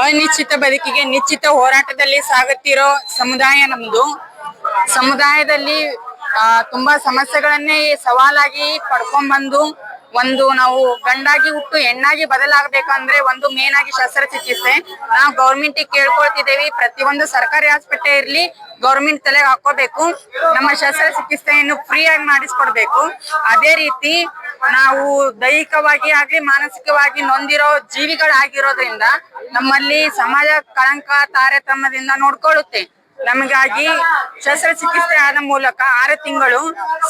ಅನಿಶ್ಚಿತ ಬದುಕಿಗೆ ನಿಶ್ಚಿತ ಹೋರಾಟದಲ್ಲಿ ಸಾಗುತ್ತಿರೋ ಸಮುದಾಯ ನಮ್ದು. ಸಮುದಾಯದಲ್ಲಿ ಆ, ತುಂಬಾ ಸಮಸ್ಯೆಗಳನ್ನೇ ಸವಾಲಾಗಿ ಪಡ್ಕೊಂಡ್ಬಂದು ಒಂದು ನಾವು ಗಂಡಾಗಿ ಹುಟ್ಟು ಹೆಣ್ಣಾಗಿ ಬದಲಾಗಬೇಕಂದ್ರೆ ಒಂದು ಮೇನ್ ಆಗಿ ಶಸ್ತ್ರಚಿಕಿತ್ಸೆ ನಾವು ಗೌರ್ಮೆಂಟ್ ಕೇಳ್ಕೊಳ್ತಿದ್ದೇವೆ ಪ್ರತಿಯೊಂದು ಸರ್ಕಾರಿ ಆಸ್ಪತ್ರೆ ಇರ್ಲಿ ಗೌರ್ಮೆಂಟ್ ತಲೆಗೆ ಹಾಕೋಬೇಕು ನಮ್ಮ ಶಸ್ತ್ರಚಿಕಿತ್ಸೆಯನ್ನು ಫ್ರೀ ಆಗಿ ಮಾಡಿಸ್ಕೊಡ್ಬೇಕು. ಅದೇ ರೀತಿ ನಾವು ದೈಹಿಕವಾಗಿ ಆಗ್ಲಿ, ಮಾನಸಿಕವಾಗಿ ನೊಂದಿರೋ ಜೀವಿಗಳಾಗಿರೋದ್ರಿಂದ ನಮ್ಮಲ್ಲಿ ಸಮಾಜ ಕಳಂಕ ತಾರತಮ್ಯದಿಂದ ನೋಡ್ಕೊಳ್ಳುತ್ತೆ. ನಮಗಾಗಿ ಶಸ್ತ್ರಚಿಕಿತ್ಸೆ ಆದ ಮೂಲಕ ಆರು ತಿಂಗಳು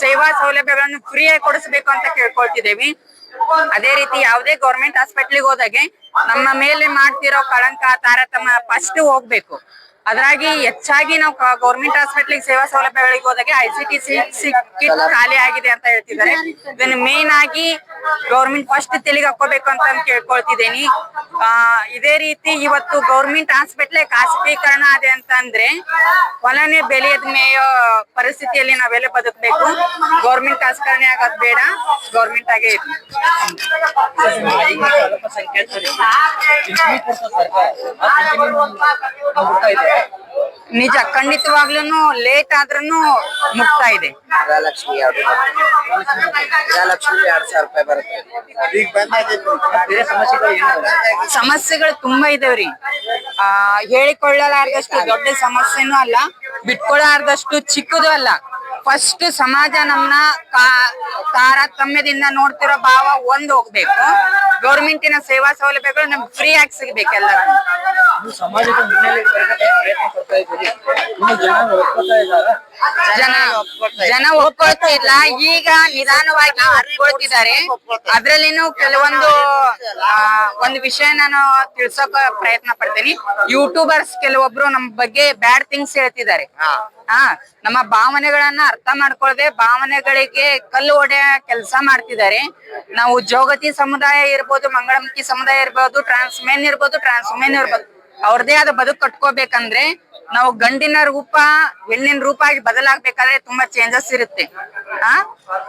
ಸೇವಾ ಸೌಲಭ್ಯಗಳನ್ನು ಫ್ರೀಯಾಗಿ ಕೊಡಿಸಬೇಕು ಅಂತ ಕೇಳ್ಕೊಳ್ತಿದ್ದೇವೆ. ಅದೇ ರೀತಿ ಯಾವುದೇ ಗೌರ್ಮೆಂಟ್ ಹಾಸ್ಪಿಟ್ಲಿಗೆ ಹೋದಾಗೆ ನಮ್ಮ ಮೇಲೆ ಮಾಡ್ತಿರೋ ಕಳಂಕ ತಾರತಮ್ಯ ಫಸ್ಟ್ ಹೋಗ್ಬೇಕು. ಅದ್ರಾಗಿ ಹೆಚ್ಚಾಗಿ ನಾವು ಗೌರ್ಮೆಂಟ್ ಹಾಸ್ಪಿಟ್ಲಿಗೆ ಸೇವಾ ಸೌಲಭ್ಯಗಳಿಗೆ ಹೋದಾಗ ಐ ಸಿ ಟಿ ಸಿ ಖಾಲಿ ಆಗಿದೆ ಅಂತ ಹೇಳ್ತಿದ್ದಾರೆ. ಇದನ್ನ ಮೇನ್ ಆಗಿ ಗೌರ್ಮೆಂಟ್ ಫಸ್ಟ್ ತೆಲಿಗೆ ಹಾಕೋಬೇಕು ಅಂತ ಕೇಳ್ಕೊಳ್ತಿದ್ದೀನಿ ಆ ಇದೇ ರೀತಿ ಇವತ್ತು ಗೌರ್ಮೆಂಟ್ ಹಾಸ್ಪಿಟ್ಲೆ ಖಾಸಗೀಕರಣ ಅಂತ ಅಂದ್ರೆ ಹೊಲನೆ ಬೆಳೆಯದ ಮೇಯೋ ಪರಿಸ್ಥಿತಿಯಲ್ಲಿ ನಾವೆಲ್ಲ ಬದುಕಬೇಕು ಗೌರ್ಮೆಂಟ್ ಖಾಸಗೀಕರಣ ಆಗೋದ್ ಬೇಡ ಗೌರ್ಮೆಂಟ್ ಆಗೇ ಇದೆ ನಿಜ ಖಂಡಿತವಾಗ್ಲೂ ಲೇಟ್ ಆದ್ರೂ ಮುಗ್ತಾ ಇದೆ. ಗೃಹಲಕ್ಷ್ಮಿ ಎರಡು ಗೃಹಲಕ್ಷ್ಮಿ ಎರಡ್ ಸಾವಿರ ರೂಪಾಯಿ ಬರುತ್ತೆ. ಈಗ ಬೇರೆ ಸಮಸ್ಯೆಗಳು ಏನಿದೆ ಸಮಸ್ಯೆಗಳು ತುಂಬಾ ಇದಾವ್ರಿ. ಆ ಹೇಳಿಕೊಳ್ಳಲಾರ್ದಷ್ಟು ದೊಡ್ಡ ಸಮಸ್ಯೆನೂ ಅಲ್ಲ ಬಿಟ್ಕೊಳ್ಳಾರ್ದಷ್ಟು ಚಿಕ್ಕದು ಅಲ್ಲ. ಫಸ್ಟ್ ಸಮಾಜ ನಮ್ಮನ್ನ ತಾರತಮ್ಯದಿಂದ ನೋಡ್ತಿರೋ ಭಾವ ಒಂದ್ ಹೋಗ್ಬೇಕು. ಗೌರ್ಮೆಂಟಿನ ಸೇವಾ ಸೌಲಭ್ಯಗಳು ನಮ್ಗೆ ಫ್ರೀ ಆಗಿ ಸಿಗ್ಬೇಕೆಲ್ಲ ಜನ ಜನ ಜನ ಒಪ್ಕೊಳ್ತಿಲ್ಲ ಈಗ ನಿಧಾನವಾಗಿ ಒಪ್ಕೊಳ್ತಿದ್ದಾರೆ. ಅದ್ರಲ್ಲಿನೂ ಕೆಲವೊಂದು ಒಂದು ವಿಷಯ ನಾನು ತಿಳ್ಸೋಕ ಪ್ರಯತ್ನ ಪಡ್ತೀನಿ. ಯೂಟ್ಯೂಬರ್ಸ್ ಕೆಲವೊಬ್ರು ನಮ್ ಬಗ್ಗೆ ಬ್ಯಾಡ್ ಥಿಂಗ್ಸ್ ಹೇಳ್ತಿದ್ದಾರೆ. ನಮ್ಮ ಭಾವನೆಗಳನ್ನ ಅರ್ಥ ಮಾಡ್ಕೊಳ್ಳದೆ ಭಾವನೆಗಳಿಗೆ ಕಲ್ಲು ಒಡೆಯ ಕೆಲಸ ಮಾಡ್ತಿದ್ದಾರೆ. ನಾವು ಜೋಗತಿ ಸಮುದಾಯ ಇರ್ಬೋದು ಮಂಗಳಮುಖಿ ಸಮುದಾಯ ಇರ್ಬೋದು ಟ್ರಾನ್ಸ್ ಮೆನ್ ಇರ್ಬೋದು ಟ್ರಾನ್ಸ್ ಇರ್ಬೋದು ಅವ್ರದೇ ಆದ ಬದುಕು ಕಟ್ಕೋಬೇಕಂದ್ರೆ ನಾವು ಗಂಡಿನ ರೂಪ ಹೆಣ್ಣಿನ ರೂಪ ಆಗಿ ಬದಲಾಗ್ಬೇಕಾದ್ರೆ ತುಂಬಾ ಚೇಂಜಸ್ ಇರುತ್ತೆ. ಆ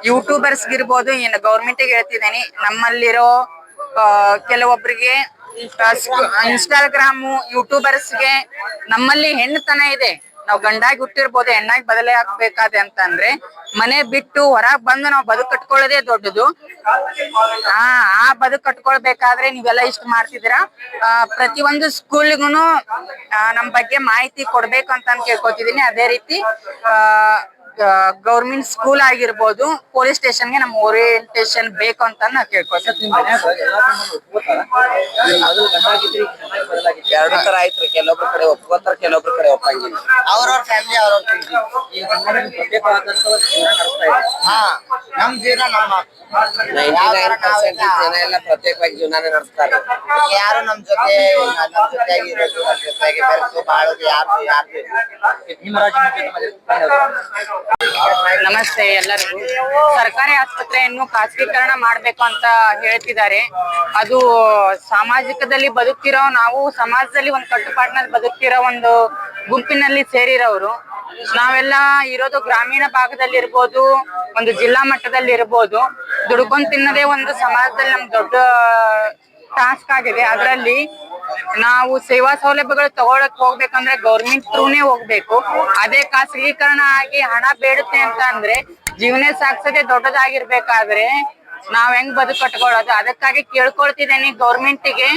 ಯೂಟ್ಯೂಬರ್ಸ್ ಇರ್ಬೋದು ಏನು ಗೌರ್ಮೆಂಟ್ ಹೇಳ್ತಿದ್ದೀನಿ ನಮ್ಮಲ್ಲಿರೋ ಆ, ಕೆಲವೊಬ್ರಿಗೆ ಇನ್ಸ್ಟಾಗ್ರಾಮು ಯೂಟ್ಯೂಬರ್ಸ್ಗೆ ನಮ್ಮಲ್ಲಿ ಹೆಣ್ಣುತನ ಇದೆ. ನಾವು ಗಂಡಾಗಿ ಹುಟ್ಟಿರ್ಬೋದು, ಹೆಣ್ಣಾಗಿ ಬದಲೇ ಆಗ್ಬೇಕಾದೆ ಅಂತಂದ್ರೆ ಮನೆ ಬಿಟ್ಟು ಹೊರಗ್ ಬಂದು ನಾವು ಬದುಕು ಕಟ್ಕೊಳ್ಳೋದೇ ದೊಡ್ಡದು. ಆ ಆ ಬದುಕು ಕಟ್ಕೊಳ್ಬೇಕಾದ್ರೆ ನೀವೆಲ್ಲ ಇಷ್ಟ ಮಾಡ್ತಿದ್ದೀರಾ? ಪ್ರತಿಯೊಂದು ಸ್ಕೂಲ್ಗುನು ನಮ್ ಬಗ್ಗೆ ಮಾಹಿತಿ ಕೊಡ್ಬೇಕು ಅಂತ ಕೇಳ್ಕೊತಿದೀನಿ. ಅದೇ ರೀತಿ, ಆ ಗೌರ್ಮೆಂಟ್ ಸ್ಕೂಲ್ ಆಗಿರ್ಬೋದು ಪೊಲೀಸ್ ಸ್ಟೇಷನ್ಗೆ ನಮ್ ಓರಿಯೆಂಟೇಶನ್ ಬೇಕು ಅಂತ ನಾ ಕೇಳ್ಕೊತೀನಿ ಎರಡು ತರ ಐತ್ರಿ ಕೆಲವೊಬ್ರ ಕಡೆ ಒಪ್ಕೋತಾರ ಕೆಲವೊಬ್ರ ಕಡೆ ಒಪ್ಪಂಗಿಲ್ಲ. ಅವ್ರವ್ರ ಫ್ಯಾಮಿಲಿ ಅವ್ರವ್ರ ಹಾ ನಮ್ ಜೀವನ ನಮ್ಮ ಜನ ಎಲ್ಲ ಪ್ರತ್ಯೇಕವಾಗಿ ಜೀವನ ನಡೆಸ್ತಾರೆ. ಯಾರು ನಮ್ ಜೊತೆ ನಮ್ ಜೊತೆಯಾಗಿ ಇರೋದು ನಮ್ ಜೊತೆಯಾಗಿ ಬೆರೆತು ಬಾಳೋದು ಯಾರು ಯಾರು ನಿಮ್ಮ ರಾಜ್ಯ ಮುಖ್ಯಮಂತ್ರಿ ನಮಸ್ತೆ ಎಲ್ಲರಿಗೂ. ಸರ್ಕಾರಿ ಆಸ್ಪತ್ರೆಯನ್ನು ಖಾಸಗೀಕರಣ ಮಾಡಬೇಕು ಅಂತ ಹೇಳ್ತಿದ್ದಾರೆ. ಅದು ಸಾಮಾಜಿಕದಲ್ಲಿ ಬದುಕಿರೋ ನಾವು ಸಮಾಜದಲ್ಲಿ ಒಂದು ಕಟ್ಟುಪಾಡಿನಲ್ಲಿ ಬದುಕ್ತಿರೋ ಒಂದು ಗುಂಪಿನಲ್ಲಿ ಸೇರಿರೋರು, ನಾವೆಲ್ಲ ಇರೋದು ಗ್ರಾಮೀಣ ಭಾಗದಲ್ಲಿ ಇರ್ಬೋದು ಒಂದು ಜಿಲ್ಲಾ ಮಟ್ಟದಲ್ಲಿ ಇರ್ಬೋದು ದುಡ್ಕೊಂಡ್ ತಿನ್ನದೇ ಒಂದು ಸಮಾಜದಲ್ಲಿ ನಮ್ ದೊಡ್ಡ ಟಾಸ್ಕ್ ಆಗಿದೆ. ಅದರಲ್ಲಿ ನಾವು ಸೇವಾ ಸೌಲಭ್ಯಗಳು ತಗೊಳಕ್ ಹೋಗ್ಬೇಕಂದ್ರೆ ಗೌರ್ಮೆಂಟ್ ತ್ರೂನೇ ಹೋಗ್ಬೇಕು. ಅದೇ ಖಾಸಗೀಕರಣ ಆಗಿ ಹಣ ಬೇಡುತ್ತೆ ಅಂತ ಅಂದ್ರೆ ಜೀವನ ಸಾಗ್ಸದೆ ದೊಡ್ಡದಾಗಿರ್ಬೇಕಾದ್ರೆ ನಾವ್ ಹೆಂಗ್ ಬದುಕು ಕಟ್ಕೊಳ್ಳೋದು? ಅದಕ್ಕಾಗಿ ಕೇಳ್ಕೊಳ್ತಿದ್ದೇನೆ ಗೌರ್ಮೆಂಟಿಗೆ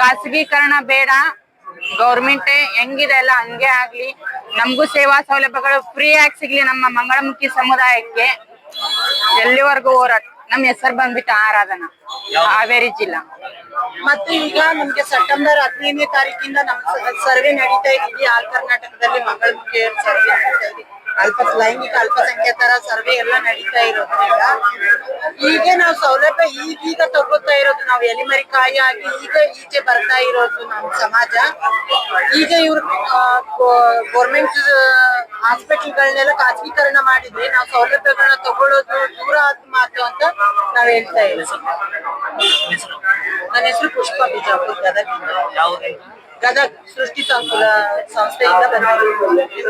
ಖಾಸಗೀಕರಣ ಬೇಡ. ಗೌರ್ಮೆಂಟ್ ಹೆಂಗಿದೆ ಅಲ್ಲ ಹಂಗೆ ಆಗ್ಲಿ. ನಮಗೂ ಸೇವಾ ಸೌಲಭ್ಯಗಳು ಫ್ರೀ ಆಗಿ ಸಿಗ್ಲಿ ನಮ್ಮ ಮಂಗಳಮುಖಿ ಸಮುದಾಯಕ್ಕೆ. ಎಲ್ಲಿವರೆಗೂ ಹೋರಾಟ ನಮ್ಮ ಹೆಸರು ಬಂದ್ಬಿಟ್ಟು ಆರಾಧನಾ. ಹಾವೇರಿ ಜಿಲ್ಲಾ ಮತ್ತೆ ಈಗ ನಮ್ಗೆ ಸೆಪ್ಟೆಂಬರ್ ಹದಿನೈದನೇ ತಾರೀಕಿಂದ ನಮ್ ಸರ್ವೆ ನಡೀತಾ ಇದೆ. ಇಡೀ ಆಲ್ ಕರ್ನಾಟಕದಲ್ಲಿ ಮುಖ್ಯ ಸರ್ವೆ ನಡೀತಾ ಇದೆ. ಅಲ್ಪ ಲೈಂಗಿಕ ಅಲ್ಪಸಂಖ್ಯಾತರ ಸರ್ವೆ ಎಲ್ಲ ನಡೀತಾ ಇರೋದ್ರಿಂದ ಈಗ ನಾವು ಸೌಲಭ್ಯ ಈಗೀಗ ತಗೋತಾ ಇರೋದು ನಾವು ಎಲಿಮರಿ ಕಾಯಿ ಆಗಿ ಈಗ ಈಚೆ ಬರ್ತಾ ಇರೋದು ನಮ್ಮ ಸಮಾಜ. ಈಗ ಇವ್ರು ಗೌರ್ಮೆಂಟ್ ಹಾಸ್ಪಿಟಲ್ಗಳನ್ನೆಲ್ಲ ಖಾಸಗೀಕರಣ ಮಾಡಿದ್ರೆ ನಾವು ಸೌಲಭ್ಯಗಳನ್ನ ತಗೊಳ್ಳೋದು ದೂರ ಆದ ಮಾತು ಅಂತ ನಾವ್ ಹೇಳ್ತಾ ಇದ್ದೀವಿ ನನ್ನ ಹೆಸರು ಪುಷ್ಪ ಬಿಜಾಪುರ್ ಗದಗ. ಗದಗ್ ಸೃಷ್ಟಿ ಸಂಕುಲ ಸಂಸ್ಥೆಯಿಂದ ಬಂದಿದ್ದೀವಿ